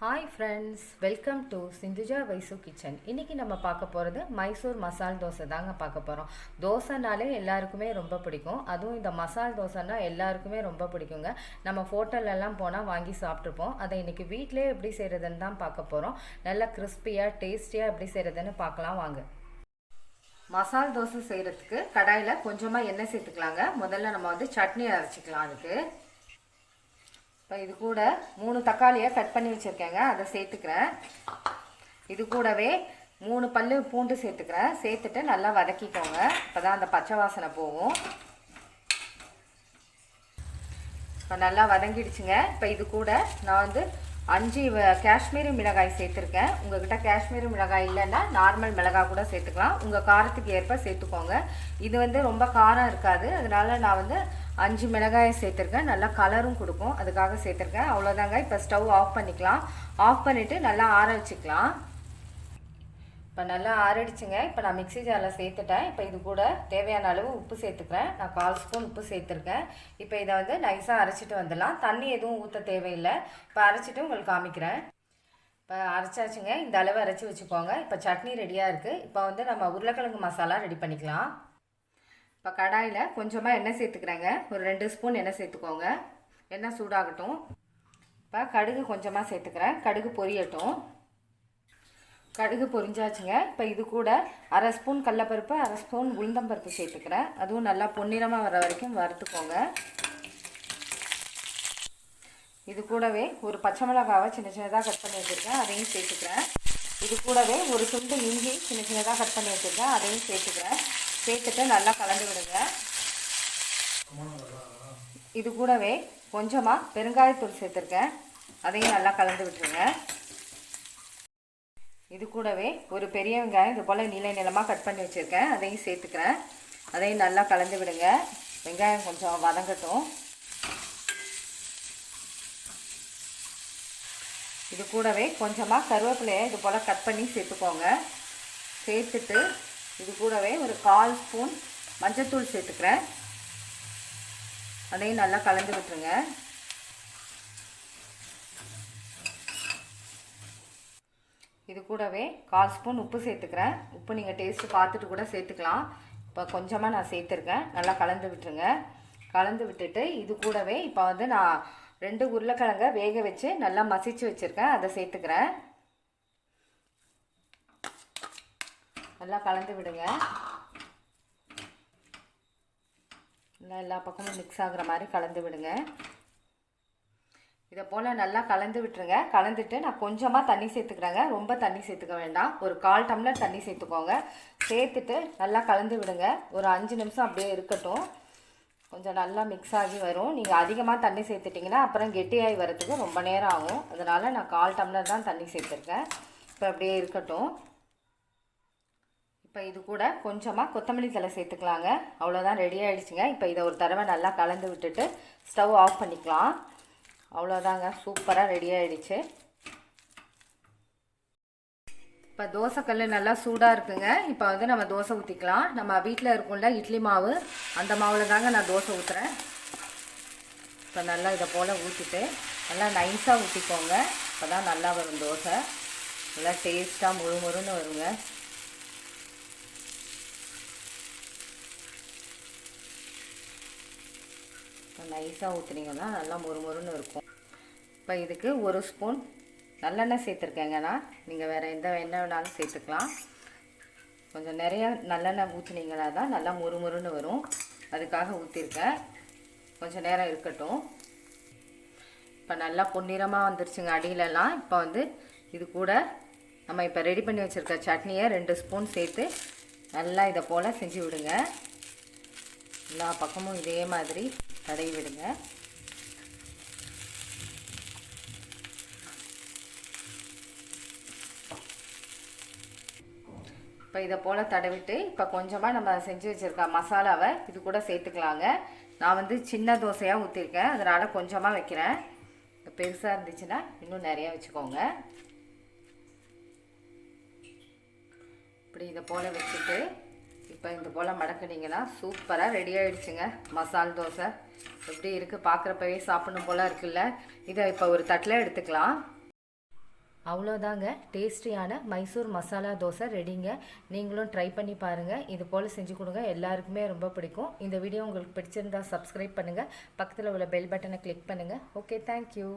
Hi friends welcome to Sindhuja Vaishu kitchen இன்றைக்கி நம்ம பார்க்க போகிறது மைசூர் மசால் தோசை தாங்க பார்க்க போகிறோம் தோசைனாலே எல்லாருக்குமே ரொம்ப பிடிக்கும். அதுவும் இந்த மசால் தோசைனா எல்லாருக்குமே ரொம்ப பிடிக்குங்க. நம்ம ஹோட்டல்லலாம் போனால் வாங்கி சாப்பிட்ருப்போம் அதை இன்றைக்கி வீட்டிலே எப்படி செய்கிறதுன்னு தான் பார்க்க போகிறோம் நல்லா கிறிஸ்பியாக டேஸ்டியாக எப்படி செய்கிறதுன்னு பார்க்கலாம் வாங்க. மசால் தோசை செய்கிறதுக்கு கடாயில் கொஞ்சமாக எண்ணெய் சேர்த்துக்கலாங்க. முதல்ல நம்ம வந்து சட்னி அரைச்சிக்கலாம் அதுக்கு. இப்போ இது கூட மூணு தக்காளியை கட் பண்ணி வச்சுருக்கேங்க. அதை சேர்த்துக்கிறேன். இது கூடவே மூணு பல்லு பூண்டு சேர்த்துக்கிறேன். சேர்த்துட்டு நல்லா வதக்கிக்கோங்க. இப்போ தான் அந்த பச்சை வாசனை போகும். இப்போ நல்லா வதங்கிடுச்சுங்க. இப்போ இது கூட நான் வந்து அஞ்சு வ- காஷ்மீரி மிளகாய் சேர்த்துருக்கேன். உங்ககிட்ட காஷ்மீரி மிளகாய் இல்லைன்னா நார்மல் மிளகாய் கூட சேர்த்துக்கலாம். உங்கள் காரத்துக்கு ஏற்ப சேர்த்துக்கோங்க. இது வந்து ரொம்ப காரம் இருக்காது. அதனால நான் வந்து அஞ்சு மிளகாயை சேர்த்துருக்கேன். நல்லா கலரும் கொடுக்கும். அதுக்காக சேர்த்துருக்கேன். அவ்வளோதாங்க இப்போ ஸ்டவ் ஆஃப் பண்ணிக்கலாம். ஆஃப் பண்ணிவிட்டு நல்லா ஆற வச்சுக்கலாம். இப்போ நல்லா ஆறிடுச்சுங்க. இப்போ நான் மிக்ஸி ஜாரில் சேர்த்துட்டேன். இப்போ இது கூட தேவையான அளவு உப்பு சேர்த்துக்கிறேன். நான் கால் ஸ்பூன் உப்பு சேர்த்துருக்கேன். இப்போ இதை வந்து நைஸாக அரைச்சிட்டு வந்துடலாம். தண்ணி எதுவும் ஊற்ற தேவையில்லை. இப்போ அரைச்சிட்டு உங்களுக்கு காமிக்கிறேன். இப்போ அரைச்சாச்சுங்க. இந்த அளவு அரைச்சி வச்சுக்கோங்க. இப்போ சட்னி ரெடியாக இருக்குது இப்போ வந்து நம்ம உருளைக்கிழங்கு மசாலா ரெடி பண்ணிக்கலாம். இப்போ கடாயில் கொஞ்சமாக எண்ணெய் சேர்த்துக்கிறேங்க. ஒரு ரெண்டு ஸ்பூன் எண்ணெய் சேர்த்துக்கோங்க. எண்ணெய் சூடாகட்டும். இப்போ கடுகு கொஞ்சமாக சேர்த்துக்கிறேன். கடுகு பொரியட்டும். கடுகு பொரிஞ்சாச்சுங்க. இப்போ இது கூட அரை ஸ்பூன் கடலப்பருப்பு அரை ஸ்பூன் உளுந்தம்பருப்பு சேர்த்துக்கிறேன். அதுவும் நல்லா பொன்னிறமாக வர வரைக்கும் வறுத்துக்கோங்க. இது கூடவே ஒரு பச்சை மிளகாவை சின்ன சின்னதாக கட் பண்ணி வச்சுருக்கேன். அதையும் சேர்த்துக்கிறேன். இது கூடவே ஒரு துண்டு இஞ்சி சின்ன சின்னதாக கட் பண்ணி வச்சுருக்கேன். அதையும் சேர்த்துக்கிறேன். சேர்த்துட்டு நல்லா கலந்து விடுங்க. இது கூடவே கொஞ்சமாக பெருங்காயத்தூள் சேர்த்துருக்கேன். அதையும் நல்லா கலந்து விட்டுருங்க. இது கூடவே ஒரு பெரிய வெங்காயம் இது போல் நீள நீளமாக கட் பண்ணி வச்சுருக்கேன். அதையும் சேர்த்துக்கிறேன். அதையும் நல்லா கலந்து விடுங்க. வெங்காயம் கொஞ்சம் வதங்கட்டும். இது கூடவே கொஞ்சமாக கருவேப்பிலையை இது போல் கட் பண்ணி சேர்த்துக்கோங்க. சேர்த்துட்டு இது கூடவே ஒரு கால் ஸ்பூன் மஞ்சத்தூள் சேர்த்துக்கிறேன். அதையும் நல்லா கலந்து விட்டுருங்க. இது கூடவே கால் ஸ்பூன் உப்பு சேர்த்துக்கிறேன். உப்பு நீங்கள் டேஸ்ட்டு பார்த்துட்டு கூட சேர்த்துக்கலாம். இப்போ கொஞ்சமாக நான் சேர்த்துருக்கேன். நல்லா கலந்து விட்டுருங்க. கலந்து விட்டுட்டு இது கூடவே இப்போ வந்து நான் ரெண்டு உருளைக்கிழங்க வேக வச்சு நல்லா மசிச்சு வச்சுருக்கேன். அதை சேர்த்துக்கிறேன். நல்லா கலந்து விடுங்க. நல்லா எல்லா பக்கமும் மிக்ஸ் ஆகுற மாதிரி கலந்து விடுங்க. இதை போல் நல்லா கலந்து விட்டுருங்க. கலந்துட்டு நான் கொஞ்சமாக தண்ணி சேர்த்துக்கிறேங்க. ரொம்ப தண்ணி சேர்த்துக்க வேண்டாம். ஒரு கால் டம்ளர் தண்ணி சேர்த்துக்கோங்க. சேர்த்துட்டு நல்லா கலந்து விடுங்க. ஒரு அஞ்சு நிமிஷம் அப்படியே இருக்கட்டும். கொஞ்சம் நல்லா மிக்ஸ் ஆகி வரும். நீங்கள் அதிகமாக தண்ணி சேர்த்துட்டிங்கன்னா அப்புறம் கெட்டியாகி வரத்துக்கு ரொம்ப நேரம் ஆகும். அதனால் நான் கால் டம்ளர் தான் தண்ணி சேர்த்துருக்கேன். இப்போ அப்படியே இருக்கட்டும். இப்போ இது கூட கொஞ்சமாக கொத்தமல்லி தலை சேர்த்துக்கலாங்க. அவ்வளோதான் ரெடி ஆகிடுச்சுங்க இப்போ இதை ஒரு தடவை நல்லா கலந்து விட்டுட்டு ஸ்டவ் ஆஃப் பண்ணிக்கலாம். அவ்வளோதாங்க. சூப்பராக ரெடி ஆகிடுச்சு இப்போ தோசைக்கல் நல்லா சூடாக இருக்குங்க. இப்போ வந்து நம்ம தோசை ஊற்றிக்கலாம் நம்ம வீட்டில் இருக்கும்ல இட்லி மாவு. அந்த மாவில் தாங்க நான் தோசை ஊற்றுறேன் இப்போ நல்லா இதை போல் ஊற்றிட்டு நல்லா நைஸாக ஊற்றிக்கோங்க இப்போ தான் நல்லா வரும் தோசை. நல்லா டேஸ்ட்டாக முழு முறுன்னு வருங்க. நைஸாக ஊற்றுனீங்கன்னா நல்லா மொறுமொறுன்னு இருக்கும். இப்போ இதுக்கு ஒரு ஸ்பூன் நல்லெண்ணெய் சேர்த்துருக்கேங்கன்னா நீங்கள் வேறு எந்த எண்ணெய் வேணாலும் சேர்த்துக்கலாம். கொஞ்சம் நிறையா நல்லெண்ணெய் ஊற்றுனீங்கன்னா தான் நல்லா மொறுமொறுன்னு வரும். அதுக்காக ஊற்றிருக்கேன் கொஞ்சம் நேரம் இருக்கட்டும். இப்போ நல்லா பொன்னிறமாக வந்துருச்சுங்க அடியிலலாம். இப்போ வந்து இது கூட நம்ம இப்போ ரெடி பண்ணி வச்சுருக்க சட்னியை ரெண்டு ஸ்பூன் சேர்த்து நல்லா இதை போல் செஞ்சு விடுங்க. எல்லா பக்கமும் இதே மாதிரி. தடவி விடுங்க இப்போ இதை போல் தடவிட்டு இப்போ கொஞ்சமாக நம்ம செஞ்சு வச்சுருக்க மசாலாவை இது கூட சேர்த்துக்கலாங்க. நான் வந்து சின்ன தோசையாக ஊற்றிருக்கேன் அதனால் கொஞ்சமாக வைக்கிறேன். பெருசாக இருந்துச்சுன்னா இன்னும் நிறையா வச்சுக்கோங்க. இப்படி இதை போல் வச்சுட்டு இப்போ இந்த போல் மடக்குனிங்கன்னா சூப்பராக ரெடி ஆகிடுச்சுங்க மசால் தோசை. எப்படி இருக்குது பார்க்குறப்பவே சாப்பிடணும் போல் இருக்குல்ல. இதை இப்போ ஒரு தட்டில் எடுத்துக்கலாம். அவ்வளோதாங்க டேஸ்டியான மைசூர் மசாலா தோசை ரெடிங்க நீங்களும் ட்ரை பண்ணி பாருங்கள் இது போல் செஞ்சு கொடுங்க. எல்லாருக்குமே ரொம்ப பிடிக்கும். இந்த வீடியோ உங்களுக்கு பிடிச்சிருந்தா சப்ஸ்கிரைப் பண்ணுங்கள் பக்கத்தில் உள்ள பெல் பட்டனை கிளிக் பண்ணுங்கள் ஓகே தேங்க்யூ